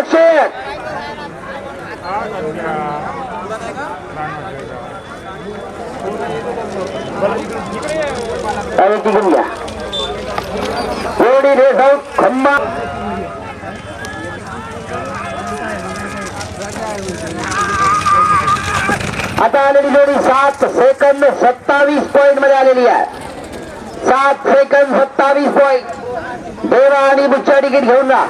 एकशे एक आणि तिकडून घ्या जोडी रेस आउट खंबा आता आलेली जोडी सात सेकंद सत्तावीस पॉइंटमध्ये आलेली आहे सात सेकंद सत्तावीस पॉइंट आणि बुच्चा तिकीट घेऊन जा.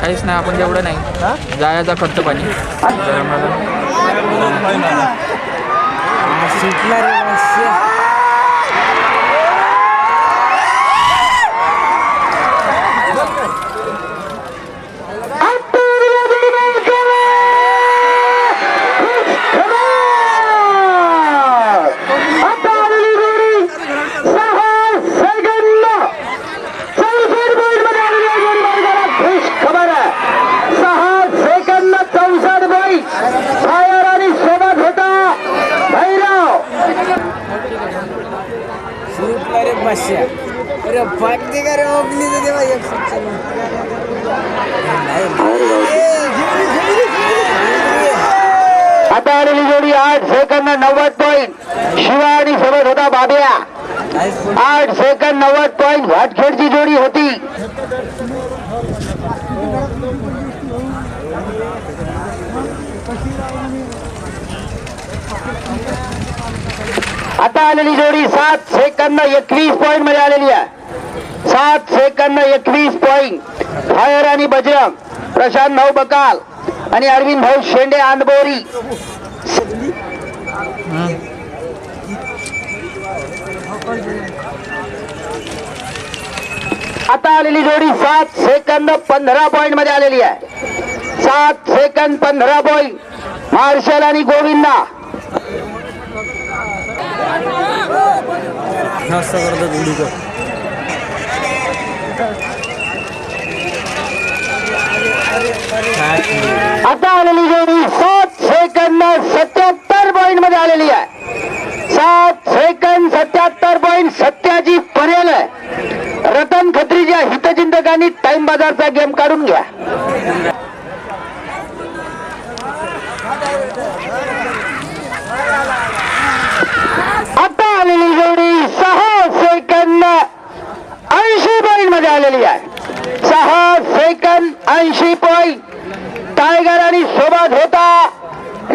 काहीच नाही आपण जेवढं नाही. जायचा खर्च पाणी आता आलेली जोडी सहा सेकंद चौसष्ट पॉइंटमध्ये आलेली आहे जोडी मार्गाला खुश खबर आहे सहा सेकंद चौसष्ट पॉइंट फायर आणि सोबत होता भैरव सुटला रे पाचशे अरे फाटते का रे ओपली तर देवा एक सुटचं. आता आलेली जोडी आठ सेकंद नव्वद पॉइंट शिवा आणि सोबत होता बाब्या नाहीच पण आठ सेकंद नव्वद पॉइंट भाटखेडची जोडी होती आता आलेली जोडी सात सेकंद एकवीस पॉइंटमध्ये आलेली आहे. सात सेकंद एकवीस पॉइंट फायर आणि बजरंग प्रशांत भाऊ बकाल आणि अरविंद भाऊ शेंडे आंदबोरी. आता आलेली जोडी सात सेकंद पंधरा पॉइंटमध्ये आलेली आहे. सात सेकंद पंधरा पॉइंट मार्शल आणि गोविंदा. नाश्ता करतात उडीचा आता आलेली जोडी सात सेकंद सत्याहत्तर पॉइंटमध्ये आलेली आहे. सात सेकंद सत्याहत्तर पॉइंट सत्याची पर्याल आहे. रतन खत्रीच्या हितचिंतकांनी टाइम बाजारचा गेम काढून घ्या आता आलेली जोडी सहा सेकंद ऐंशी पॉइंटमध्ये आलेली आहे सहा सेकंद ऐंशी पॉइंट टायगर आणि सोबत होता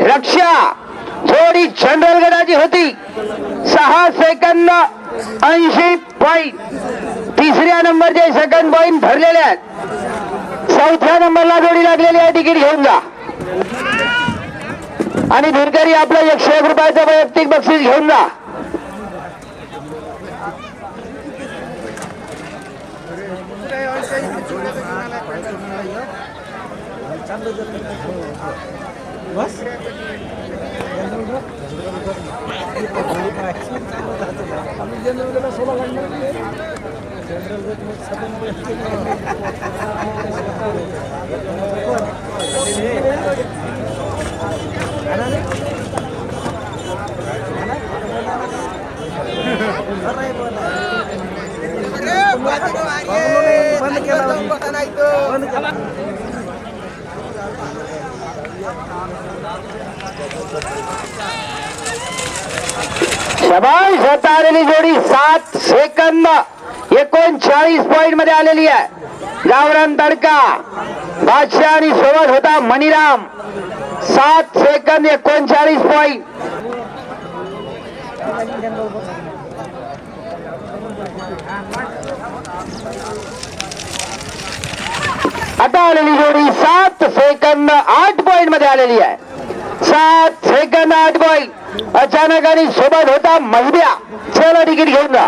रक्षा जोडी जनरल गडाची होती सहा सेकंद ऐंशी पॉइंट तिसऱ्या नंबरचे सेकंड पॉइंट भरलेले आहेत चौथ्या नंबरला जोडी लागलेली आहे तिकीट घेऊन जा. आणि भिरकरी आपलं एकशे एक रुपयाचं वैयक्तिक बक्षीस घेऊन जा. बंद केला शबाश आता आलेली जोडी सात सेकंद एकोणचाळीस पॉइंटमध्ये आलेली आहे. गावरान तडका. बादशाह आणि सोबत होता मणिराम. सात सेकंद एकोणचाळीस पॉइंट आता आलेली जोडी सात सेकंद आठ पॉइंटमध्ये आलेली आहे. सात सेकंद आठ पॉइंट अचानक आणि सोबत होता महिब्या चला तिकीट घेऊन जा.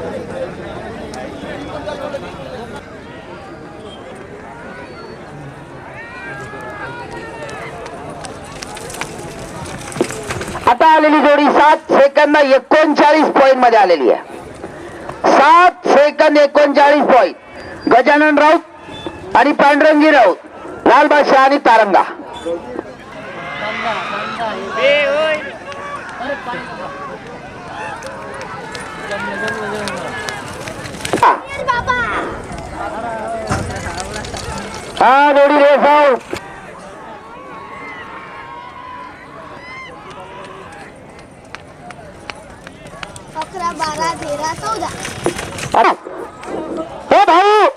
आता आलेली जोडी सात सेकंद एकोणचाळीस पॉईंटमध्ये आलेली आहे. सात सेकंद एकोणचाळीस पॉईंट गजानन राऊत आणि पांडुरंगी राऊत लालबादशाह आणि तारंगा. हा. जोडी रेस आऊट अकरा बारा तेरा चौदा. हे भाऊ!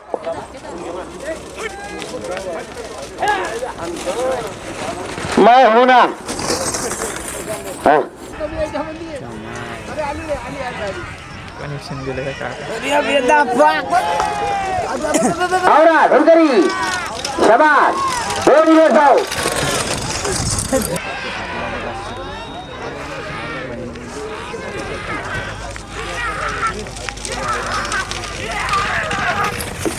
मैं हूं ना कनेक्शन दिलं का शबाद दोन दिवस जाऊ.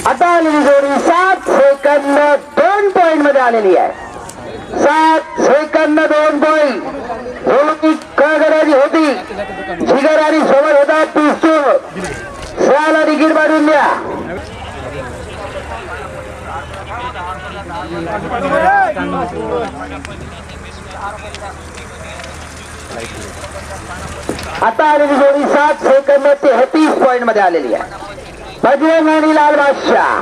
आता आलेली जोडी सात सेकंद दोन पॉइंटमध्ये आलेली आहे. सात सेकंद दोन पॉइंट जोडी कळगडाची होती. जिगर आणि सोबत होता पिस्तूल सहाला तिकीट मारून द्या. आता आलेली जोडी सात सेकंद तेहतीस पॉइंटमध्ये आलेली आहे. बजरंग आणि लाल बादशाह।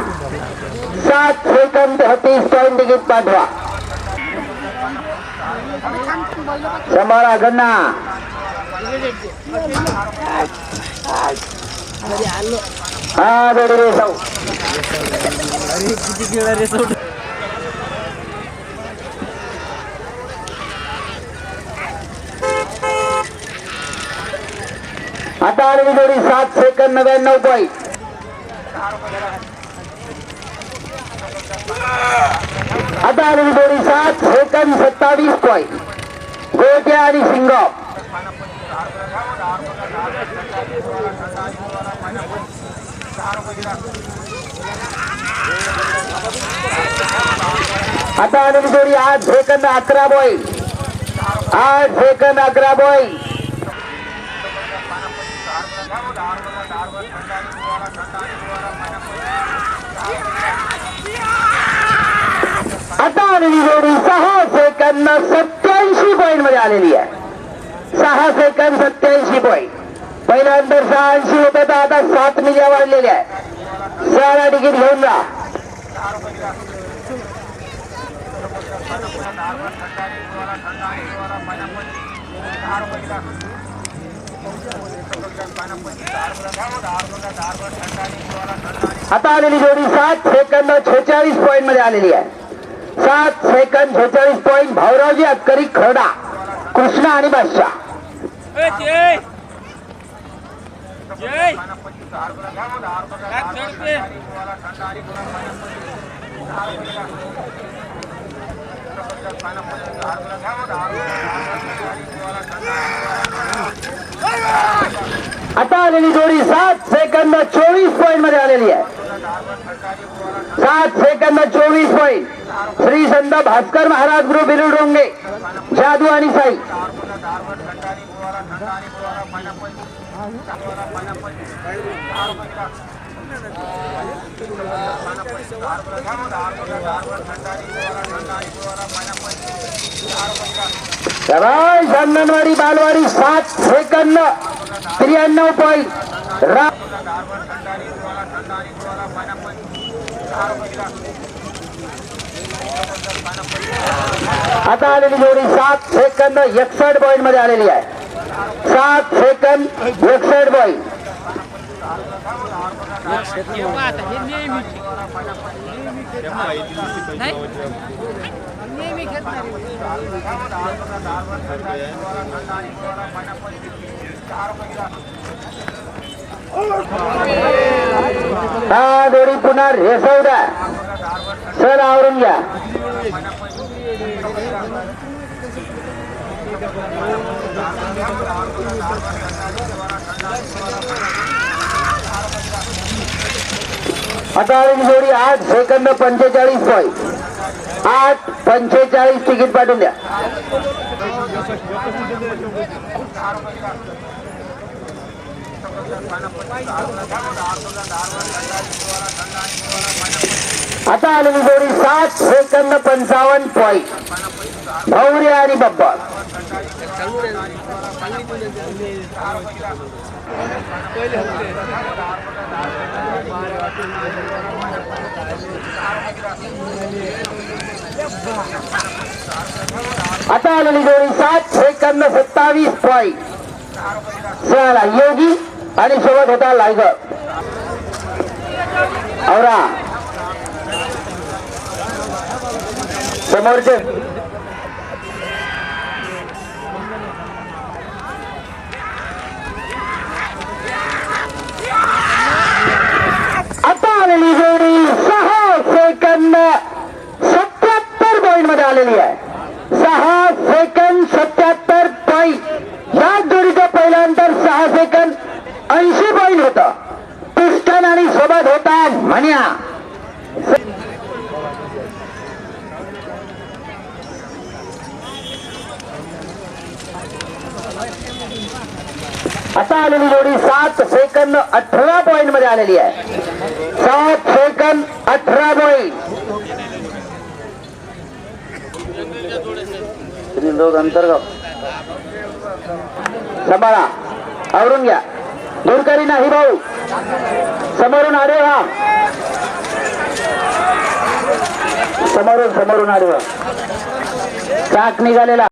सात सेकंद तीस पॉईंट तिकीट पाठवा सांभाळा गन्ना। हा गडी रे जाऊ. किती गेला रे सोड आता आरवी जोडी सात सेकंद नव्याण्णव पॉईंट आता आलेली जोडी सात सेकंद सत्तावीस पॉईंट गोट्या आणि सिंगम आता आलेली जोडी आठ सेकंद अकरा पॉईंट आठ सेकंद अकरा पॉईंट आता आलेली जोडी सहा सेकंद सत्याऐंशी पॉईंटमध्ये आलेली आहे. सहा सेकंद सत्याऐंशी पॉईंट पहिल्यानंतर सहाऐंशी होतं तर आता सात मिल्या वाढलेल्या आहे सहाला तिकीट घेऊन जा. आता आलेली जोडी सात सेकंद छेचाळीस पॉईंटमध्ये आलेली आहे. सात सेकंद छेचाळीस पॉईंट भाऊरावजी अक्करी खरडा कृष्णा आणि बादशाह. आता आलेली जोडी सात सेकंद चोवीस पॉईंटमध्ये आलेली आहे. सात सेकंद चोवीस पॉईंट. श्री संत भास्कर महाराज गुरु बिरुड डोंगे जादू आणि साई. अंगणवाडी बालवाडी सात सेकंद त्र्याण्णव पॉईंट रा आता आलेली जोडी सात सेकंद एकसठ पॉईंटमध्ये आलेली आहे. सात सेकंद एकसठ पॉईंट हा जोडी पुन्हा रेसव द्या सर आवरून घ्या. आता जोडी आठ सेकंद पंचेचाळीस पॉईंट आठ पंचेचाळीस तिकीट पाठवून द्या. आता आलेली जोडी सात सेकंद पंचावन्न पॉईंट भौरी आणि बब्बा आता आलेली जोडी सात सेकंद सत्तावीस पॉईंट योगी आणि सोबत होता लायगर समोरचे आता आलेली जोडी सहा सेकंद सत्याहत्तर पॉईंटमध्ये आलेली आहे. सहा सेकंद सत्याहत्तर पॉईंट या जोडीचं पहिल्यानंतर सहा सेकंद ऐंशी पॉईंट होत. पिस्टन आणि सोबत होता म्हण्या आता आलेली जोडी सात सेकंद अठरा पॉईंटमध्ये आलेली आहे. सात सेकंद अठरा पॉईंट अंतर्गत. सांभाळा आवरून घ्या. दूरकरी नाही भाऊ. समोरून आरे हा समोरून समोरून आरे हा चाक निघालेला.